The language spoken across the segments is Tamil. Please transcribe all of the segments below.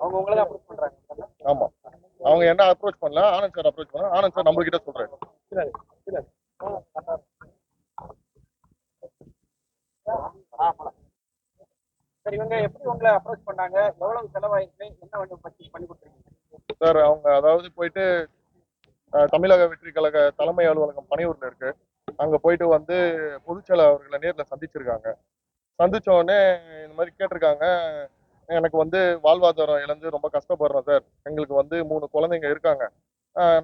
அவங்க உங்களை தான் அப்ரோச் பண்றாங்க. ஆமா. அவங்க என்ன அப்ரோச் பண்ணல ஆனந்த் சார் அப்ரோச் பண்ண ஆனந்த் சார் நம்ம கிட்ட சொல்றாரு. சரி இவங்க எப்படி உங்களை அப்ரோச் பண்ணாங்க? எவ்வளவு செலவாயிருக்கு? என்ன வந்து பத்தி பண்ணி கொடுத்துருக்கீங்க? சார் அவங்க அதாவது போயிட்டு தமிழக வெற்றி கழக தலைமை அலுவலகம் பனையூர்ல இருக்கு. அங்க போயிட்டு வந்து பொதுச்செயலாளர் அவர்களை நேர்ல சந்திச்சிருக்காங்க. சந்திச்ச உடனே இந்த மாதிரி கேட்டிருக்காங்க. எனக்கு வந்து வாழ்வாதாரம் இழந்து ரொம்ப கஷ்டப்படுறோம் சார். எங்களுக்கு வந்து மூணு குழந்தைங்க இருக்காங்க.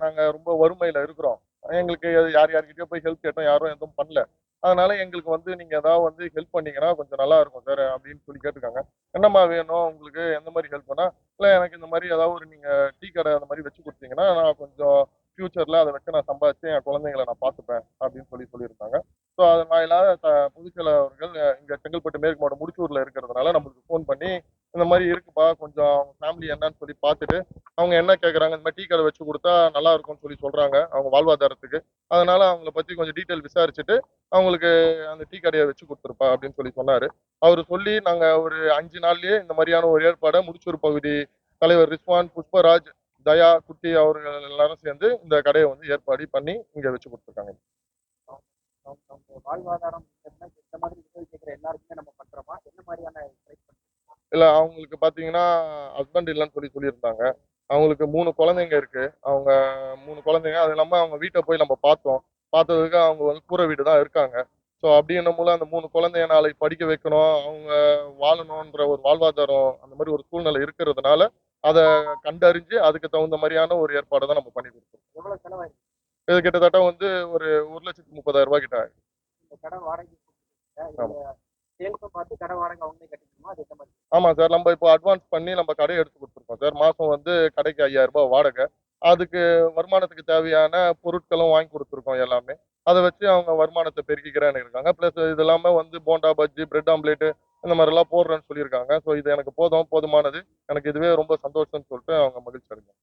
நாங்கள் ரொம்ப வறுமையில் இருக்கிறோம். எங்களுக்கு யார் யார்கிட்டயோ போய் ஹெல்ப் கேட்டோம் யாரும் எதுவும் பண்ணல. அதனால எங்களுக்கு வந்து நீங்கள் ஏதாவது வந்து ஹெல்ப் பண்ணீங்கன்னா கொஞ்சம் நல்லா இருக்கும் சார் அப்படின்னு சொல்லி கேட்டிருக்காங்க. என்னம்மா வேணும்? உங்களுக்கு எந்த மாதிரி ஹெல்ப் பண்ணால் இல்லை எனக்கு இந்த மாதிரி ஏதாவது ஒரு நீங்கள் டீ கடை அந்த மாதிரி வச்சு கொடுத்தீங்கன்னா நான் கொஞ்சம் ஃப்யூச்சரில் அதை வச்சு நான் சம்பாதிச்சு என் குழந்தைங்களை நான் பார்த்துப்பேன் அப்படின்னு சொல்லி சொல்லியிருந்தாங்க. ஸோ அதன் இல்லாத த- அவர்கள் இங்கே செங்கல்பட்டு மேற்கு மாவட்டம் முடிச்சூரில் இருக்கிறதுனால நம்மளுக்கு ஃபோன் பண்ணி இந்த மாதிரி இருக்குப்பா கொஞ்சம் அவங்க ஃபேமிலி என்னன்னு சொல்லி பார்த்துட்டு அவங்க என்ன கேட்குறாங்க இந்த மாதிரி டீ கடை வச்சு கொடுத்தா நல்லா இருக்கும்னு சொல்லி சொல்கிறாங்க அவங்க வாழ்வாதாரத்துக்கு. அதனால அவங்கள பற்றி கொஞ்சம் டீட்டெயில் விசாரிச்சுட்டு அவங்களுக்கு அந்த டீ கடையை வச்சு கொடுத்துருப்பா அப்படின்னு சொல்லி சொன்னார். அவர் சொல்லி நாங்கள் ஒரு அஞ்சு நாள்லேயே இந்த மாதிரியான ஒரு ஏற்பாடை முடிச்சூர் பகுதி தலைவர் ரிஸ்வான் புஷ்பராஜ் தயா குட்டி அவர்கள் எல்லாரும் சேர்ந்து இந்த கடையை வந்து ஏற்பாடு பண்ணி இங்கே வச்சு கொடுத்துருக்காங்க. வாழ்வாதாரம் இந்த மாதிரி கேட்குற எல்லாருக்குமே நம்ம பண்றோமா என்ன மாதிரியான ட்ரை இல்ல அவங்களுக்கு பாத்தீங்கன்னா ஹஸ்பண்ட் இல்லைன்னு சொல்லி சொல்லியிருந்தாங்க. அவங்களுக்கு மூணு குழந்தைங்க இருக்கு. அவங்க மூணு குழந்தைங்க அது இல்லாம அவங்க வீட்டை போய் நம்ம பார்த்தோம். பார்த்ததுக்கு அவங்க வந்து கூரை வீடு தான் இருக்காங்க. ஸோ அப்படின்னும் போது அந்த மூணு குழந்தைய நாளைக்கு படிக்க வைக்கணும். அவங்க வாழணுன்ற ஒரு வாழ்வாதாரம் அந்த மாதிரி ஒரு சூழ்நிலை இருக்கிறதுனால அதை கண்டறிஞ்சு அதுக்கு தகுந்த மாதிரியான ஒரு ஏற்பாடை தான் நம்ம பண்ணி கொடுத்தோம். இது கிட்டத்தட்ட வந்து ஒரு ஒரு லட்சத்தி முப்பதாயிரம் ரூபாய் கிட்ட ஆயிடும். இந்த கடை வாடகை சேல்ஸும் பார்த்து கடை வாடகை அவங்களே கட்டிக்கணுமா அது எந்த மாதிரி ஆமா சார் நம்ம இப்போ அட்வான்ஸ் பண்ணி நம்ம கடையை எடுத்து கொடுத்துருக்கோம் சார். மாசம் வந்து கடைக்கு ஐயாயிரம் ரூபாய் வாடகை. அதுக்கு வருமானத்துக்கு தேவையான பொருட்களும் வாங்கி கொடுத்துருக்கோம் எல்லாமே. அதை வச்சு அவங்க வருமானத்தை பெருக்கிக்கிறேன்னு இருக்காங்க. ப்ளஸ் இது இல்லாம வந்து போண்டா பஜ்ஜி பிரெட் ஆம்லேட்டு இந்த மாதிரிலாம் போடுறேன்னு சொல்லியிருக்காங்க. ஸோ இது எனக்கு போதும் போதுமானது. எனக்கு இதுவே ரொம்ப சந்தோஷம்னு சொல்லிட்டு அவங்க மகிழ்ச்சி அடைஞ்சாங்க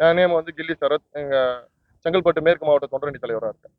என் நேம் வந்து கில்லி சரத். எங்க செங்கல்பட்டு மேற்கு மாவட்ட தொண்டரணி தலைவராக இருக்கேன்.